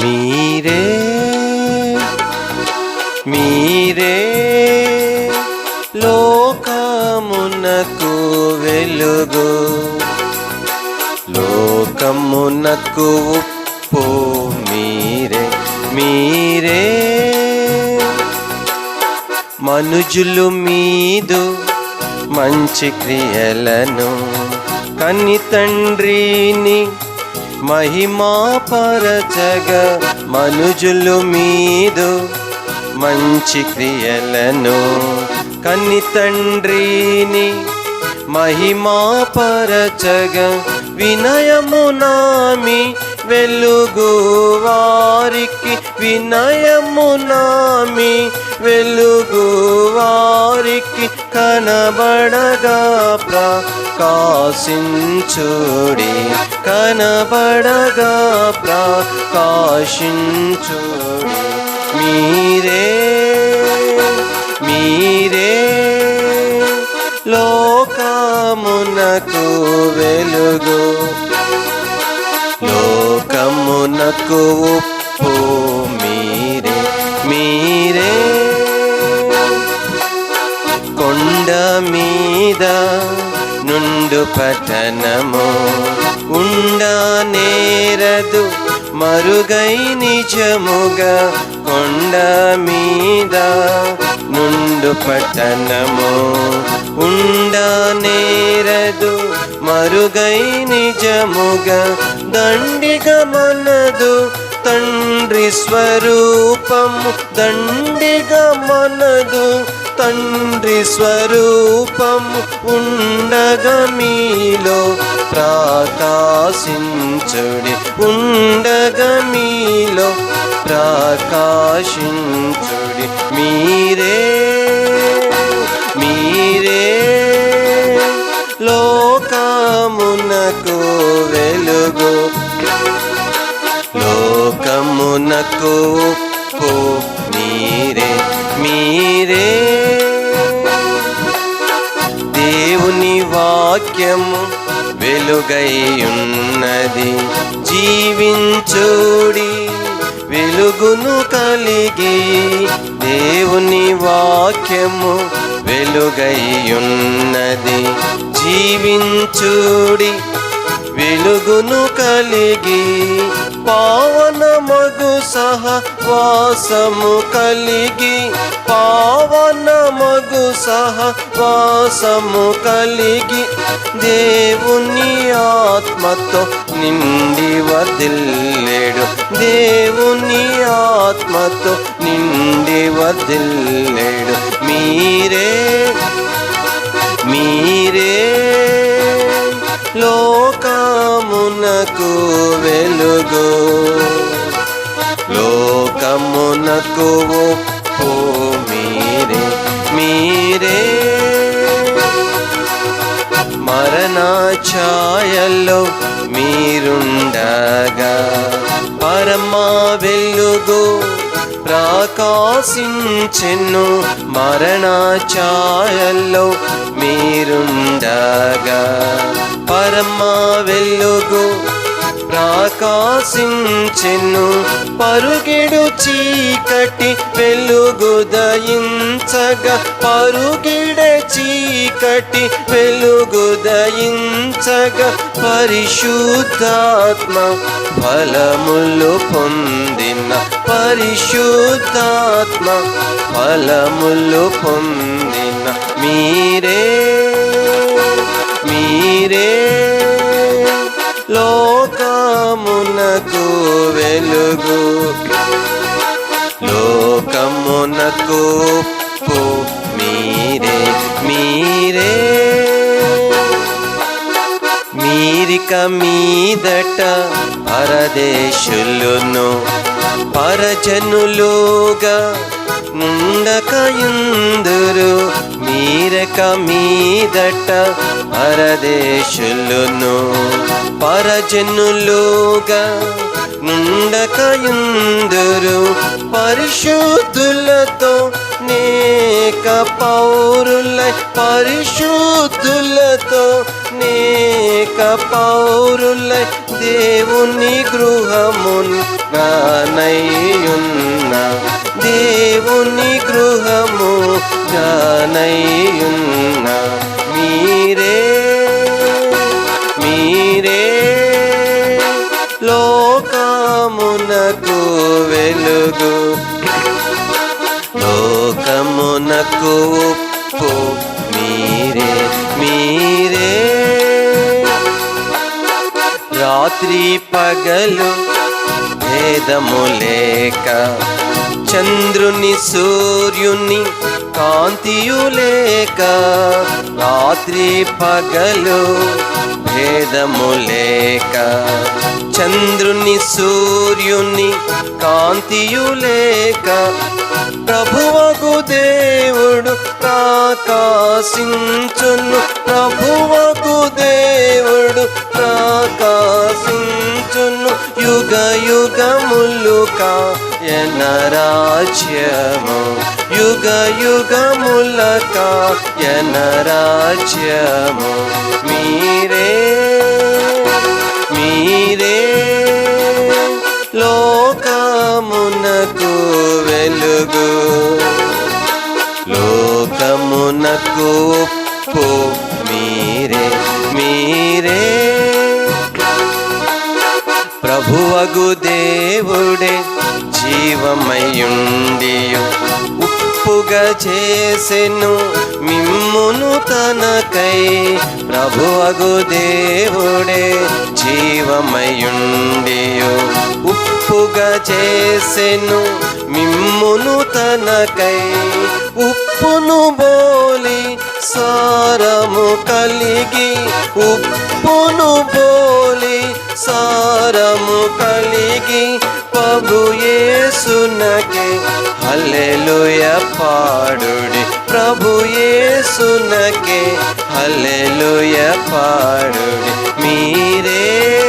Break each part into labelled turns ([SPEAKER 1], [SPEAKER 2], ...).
[SPEAKER 1] మీరే మీరే లోకమునకు వెలుగు లోకమునకు ఉప్పు మీరే మీరే మనుజులు మీదు మంచి క్రియలను కన్ని తండ్రిని మహిమా పరచగ మనుజులు మీదు మంచి క్రియలను కన్ని తండ్రిని మహిమా పరచగ వినయము నామి వెలుగు వారికి వినయము నామి వెలుగు వారికి కనబడగా ప్రకాశించుడి కనబడగా ప్రకాశించుడి. మీరే మీరే లోకమునకు వెలుగు. లోకమునకు ఉప్పు మీద నుండు పతనము ఉండ నేరదు మరుగై నిజముగా కొండ మీద నుండు పతనము ఉండ నేరదు మరుగై నిజముగా దండిగా మనదు తండ్రి స్వరూపము దండిగా మనదు తండ్రి స్వరూపం ఉండగా మీలో ప్రకాశించుడి. ఉండగా మీలో ప్రకాశించుడి. మీరే మీరే లోకమునకు వెలుగు. లోకమునకు మీరే మీరే వాక్యము వెలుగైయున్నది. జీవించుడి వెలుగును కలిగి దేవుని వాక్యము వెలుగై ఉన్నది జీవించుడి వెలుగును కలిగి పావన మగు సహవాసము కలిగి పా మగు సహవాసము కలిగి దేవుని ఆత్మతో నిండి వదిల్లేడు దేవుని ఆత్మతో నిండి వదిల్లేడు మీరే మీరే లోకమునకు వెలుగు. లోకము వెలుగు ప్రకాశించెను మరణ ఛాయల్లో మీరుండగా. పరమ వెలుగు ప్రకాశించెను పరుగెడు చీకటి వెలుగుదయించగా. పరుగిడే పరుగిడ చీకటి వెలుగుదయించగా. పరిశుద్ధాత్మ ఫలములు పొందిన పరిశుద్ధాత్మ ఫలములు పొందిన మీరే మీరే. లోకమునకు వెలుగు. లోకమునకు మీరే మీరే. మీరిక మీదట పరదేశులను పరజనులుగా నుండకయుందురు మీరక మీదట పరదేశులను పరజనులుగా నుండకయుందురు పరిశుద్ధులతో నేక పౌరులై పరిశుద్ధులతో నేక పౌరులై దేవుని గృహమున్ గానయ్యున్న దేవుని గృహము గానయ్యున్న మీరే మీరే లోకమునకు వెలుగు. లోకమునకు ఉప్పు మీరే మీరే. రాత్రి పగలు భేదము లేక చంద్రుని సూర్యుని కాంతియు లేక రాత్రి పగలు భేదము లేక చంద్రుని సూర్యుని కాంతియు లేక ప్రభువకు దేవుడు ప్రాకాశించును. ప్రభువకు దేవుడు ప్రాకాశించును. యుగ యుగములుక ఎన రాజ్యము యుగ యుగములక ఎన రాజ్యము మీరే మీరే లోకమునకు వెలుగు లోకమునకు ఉప్పు మీరే మీరే ప్రభువగు దేవుడే జీవమయుండియు ఉప్పుగా చేసెను మిమ్మును తనకై. ప్రభువగు దేవుడే జీవమయుండియు ఉప్పుగా చేసెను మిమ్మును తనకై. ఉప్పును బోలి సారము కలిగి. ఉప్పును బోలి సారము కలిగి. ప్రభు యేసునకే. హల్లెలూయ పాడుడి. ప్రభు యేసునకే. హల్లెలూయ పాడుడి. మీరే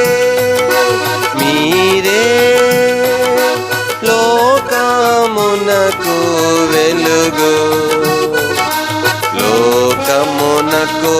[SPEAKER 1] మీరే లోకమునకు వెలుగు. లోకమునకు